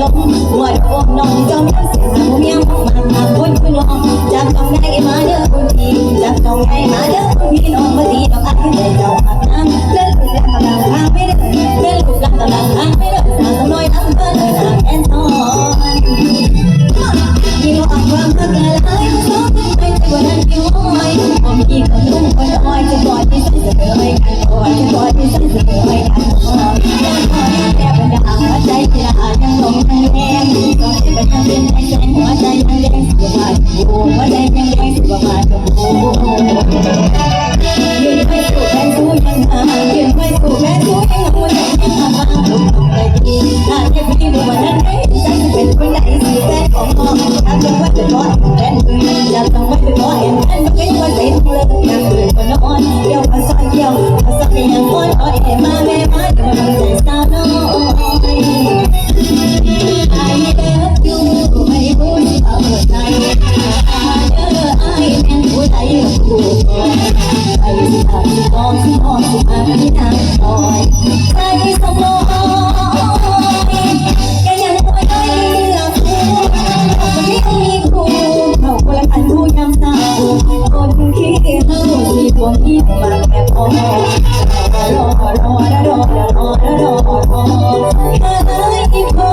ลมหัวดวงน้องจอมยังเสียงเมียงมามาคนคุณนองจับต้องไงมาเด้อคุณพี่จับต้องไงมาเด้อคุณพี่น้องมาดีดอกอันใจเจ้าอาบน้ำเล่นลูกหลันกำลังทางไม่ได้เล่นลูกหลันกำลังทางไม่ได้สาวน้อยทำเพื่อนทางแอนทอนยิ่งอ่อนความรักละลายสองใจกว่านั้นอยู่อ้อยอมกี่ก็นุ่มก็อ้อยจะปล่อยที่ใส่เสื้อเลยกันปล่อยจะปล่อยที่ใส่เสื้อ อนเดี๋ยวมาซอยเดียวมาซอยแม่คนอ้อยมาแม่มาเดี๋ยวมาใจสาวน้อย I love you ไม่รู้เอาใจเออไอแม่ผู้ใจกูไปสิทางสิกองสิกองสิมาที่ทางต่อย บ่มีมันแม่พอรอรอรอรอรอรอไอ้ที่พอ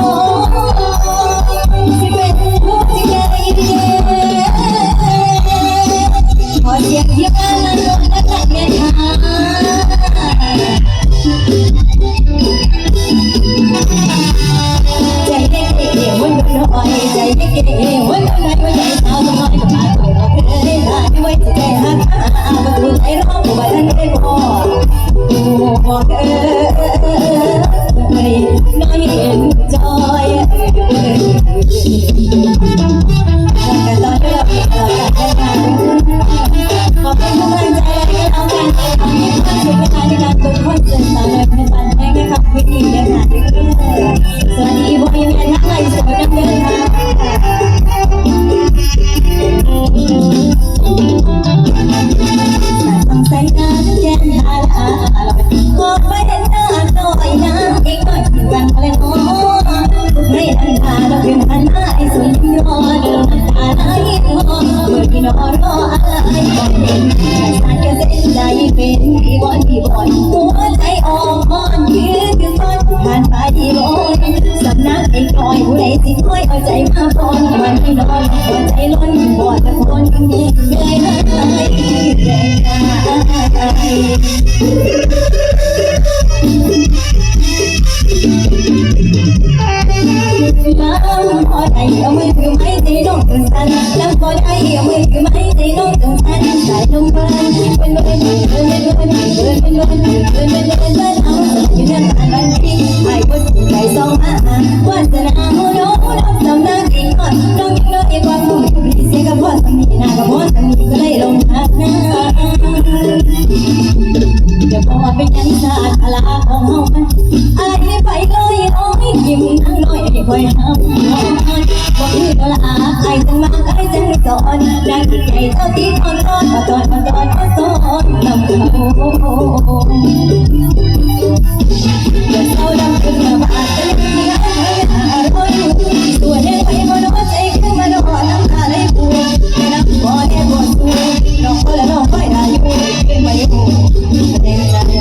สิเป็นผู้ที่ใหญ่ขอเสียงเดียวกันละนุ่นละกันแม่ใจเด็กเด็กเดี๋ยวมันน้อยใจเด็กเด็ก เป็นพ่อบอกเอ้ยไม่เห็นจอย เห็นสายจะส้นใจเป็นพี่บอลพี่บอลหัวใจอ่อนยืนคือต้นผ่านไปบนสำนักไอ้คอยผู้ใดสิคอยเอาใจมาปนวันที่นอนหัวใจล้นบอดตะโกนเหนื่อยหายแรงกายแล้ วพอได้เอามือถือไม้ตีน้องตึงตันแล้วพอได้เอามือถือไม้ตีน้องตึงตันสายลมพันเป็นเป็นเป็นเป็นเป็นเป็นเป็นเป็นเป็นเป็นเป็นเป็นเป็นเอาอยู่ในบ้านบันทีไอ้คนใจสองมาวาสนาโมโนน้องสำนักอีกคนน้องน้องอีกคนผู้ดีเสียกับพ่อสามีนากับพ่อสามีก็เลยลงทักหน้าจะพอเป็นยังชาติพลาของเฮามันอะไรไปเลยโอ้ยยิ้มนั่ง น้อยคอยห้ามบอกคือตัวละอาใครจังมาใครจังสอนนางใจเท่าที่ตอนตอนมาตอนมาตอนมาสอนนำเขาเดี๋ยวเขาดำขึ้นมาบาดจะเลี้ยงให้หารออยู่ตัวเลี้งไปมโนใจขึ้นมาโดนน้ำตาไหลปูน้ำบ่อเนี่ยบ่สูน้องคนละน้องไปได้อยู่ขึ้นมาอยู่เดินใจ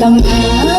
เอ